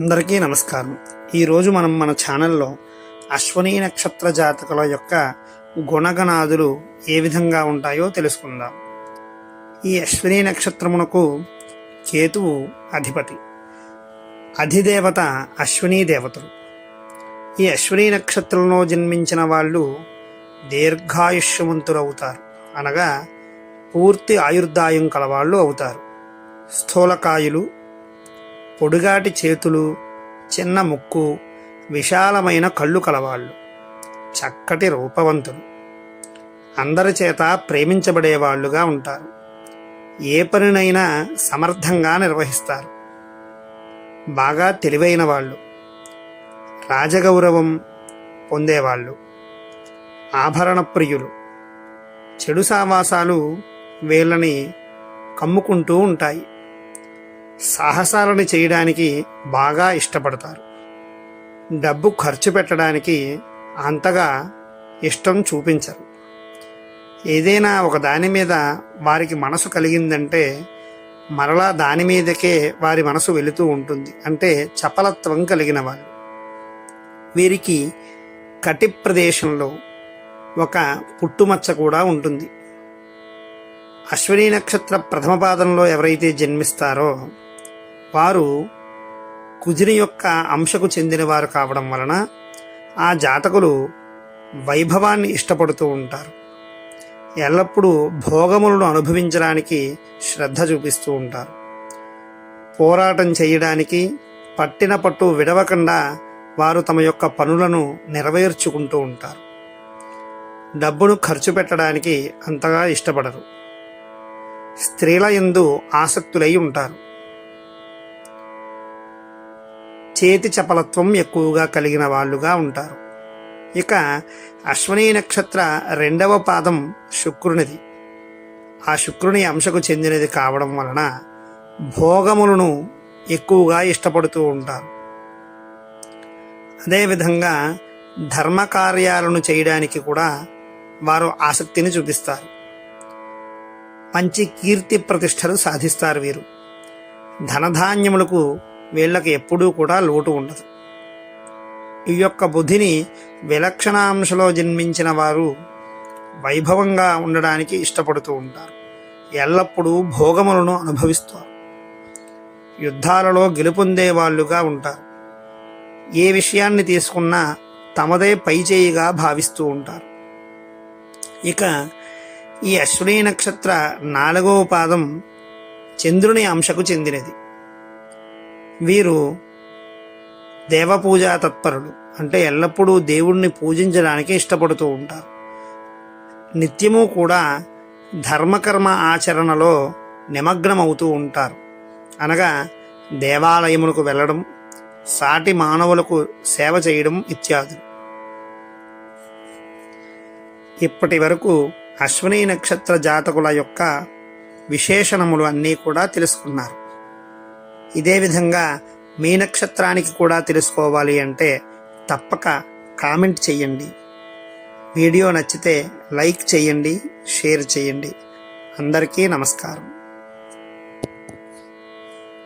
అందరికీ నమస్కారం. ఈరోజు మనం మన ఛానల్లో అశ్వనీ నక్షత్ర జాతకుల యొక్క గుణగణాదులు ఏ విధంగా ఉంటాయో తెలుసుకుందాం. ఈ అశ్విని నక్షత్రమునకు కేతువు అధిపతి. అధిదేవత అశ్విని దేవతలు. ఈ అశ్విని నక్షత్రంలో జన్మించిన వాళ్ళు దీర్ఘాయుష్యవంతులు అవుతారు అనగా పూర్తి ఆయుర్దాయం కలవాళ్ళు అవుతారు. స్థూలకాయులు పొడుగాటి చేతులు చిన్న ముక్కు విశాలమైన కళ్ళు కలవాళ్ళు. చక్కటి రూపవంతులు. అందరి చేత ప్రేమించబడేవాళ్ళుగా ఉంటారు. ఏ పనినైనా సమర్థంగా నిర్వహిస్తారు. బాగా తెలివైన వాళ్ళు. రాజగౌరవం పొందేవాళ్ళు. ఆభరణ ప్రియులు చెడు సావాసాలు వీళ్ళని కమ్ముకుంటూ ఉంటాయి. సాహసాలను చేయడానికి బాగా ఇష్టపడతారు. డబ్బు ఖర్చు పెట్టడానికి అంతగా ఇష్టం చూపించరు. ఏదైనా ఒక దాని మీద వారికి మనసు కలిగిందంటే మరలా దాని మీదకే వారి మనసు వెళుతూ ఉంటుంది. అంటే చపలత్వం కలిగిన వారు వీరికి కటి ప్రదేశంలో ఒక పుట్టుమచ్చ కూడా ఉంటుంది. అశ్విని నక్షత్ర ప్రథమ పాదంలో ఎవరైతే జన్మిస్తారో వారు కుజిని యొక్క అంశకు చెందినవారు కావడం వలన ఆ జాతకులు వైభవాన్ని ఇష్టపడుతూ ఉంటారు. ఎల్లప్పుడూ భోగములను అనుభవించడానికి శ్రద్ధ చూపిస్తూ ఉంటారు. పోరాటం చేయడానికి పట్టిన పట్టు విడవకుండా వారు తమ యొక్క పనులను నెరవేర్చుకుంటూ ఉంటారు. డబ్బును ఖర్చు పెట్టడానికి అంతగా ఇష్టపడరు. స్త్రీల ఎందు ఆసక్తులై ఉంటారు. చేతి చపలత్వం ఎక్కువగా కలిగిన వాళ్ళుగా ఉంటారు. ఇక అశ్వనీ నక్షత్ర రెండవ పాదం శుక్రునిది. ఆ శుక్రుని అంశకు చెందినది కావడం వలన భోగములను ఎక్కువగా ఇష్టపడుతూ ఉంటారు. అదేవిధంగా ధర్మ కార్యాలను చేయడానికి కూడా వారు ఆసక్తిని చూపిస్తారు. మంచి కీర్తి ప్రతిష్టలు సాధిస్తారు వీరు. ధనధాన్యములకు వీళ్ళకి ఎప్పుడూ కూడా లోటు ఉండదు. ఈ యొక్క బుద్ధిని విలక్షణాంశలో జన్మించిన వారు వైభవంగా ఉండడానికి ఇష్టపడుతూ ఉంటారు. ఎల్లప్పుడూ భోగములను అనుభవిస్తారు. యుద్ధాలలో గెలుపొందే వాళ్ళుగా ఉంటారు. ఏ విషయాన్ని తీసుకున్నా తమదే పైచేయిగా భావిస్తూ ఉంటారు. ఇక ఈ అశ్విని నక్షత్ర నాలుగవ పాదం చంద్రుని అంశకు చెందినది. వీరు దేవపూజా తత్పరులు అంటే ఎల్లప్పుడూ దేవుణ్ణి పూజించడానికి ఇష్టపడుతూ ఉంటారు. నిత్యము కూడా ధర్మకర్మ ఆచరణలో నిమగ్నమవుతూ ఉంటారు. అనగా దేవాలయములకు వెళ్ళడం సాటి మానవులకు సేవ చేయడం ఇత్యాదులు. ఇప్పటి వరకు అశ్విని నక్షత్ర జాతకుల యొక్క విశేషణములు అన్నీ కూడా తెలుసుకున్నారు. ఇదే విధంగా మీ నక్షత్రానికి కూడా తెలుసుకోవాలి అంటే తప్పక కామెంట్ చేయండి వీడియో నచ్చితే లైక్ చేయండి షేర్ చేయండి అందరికీ నమస్కారం.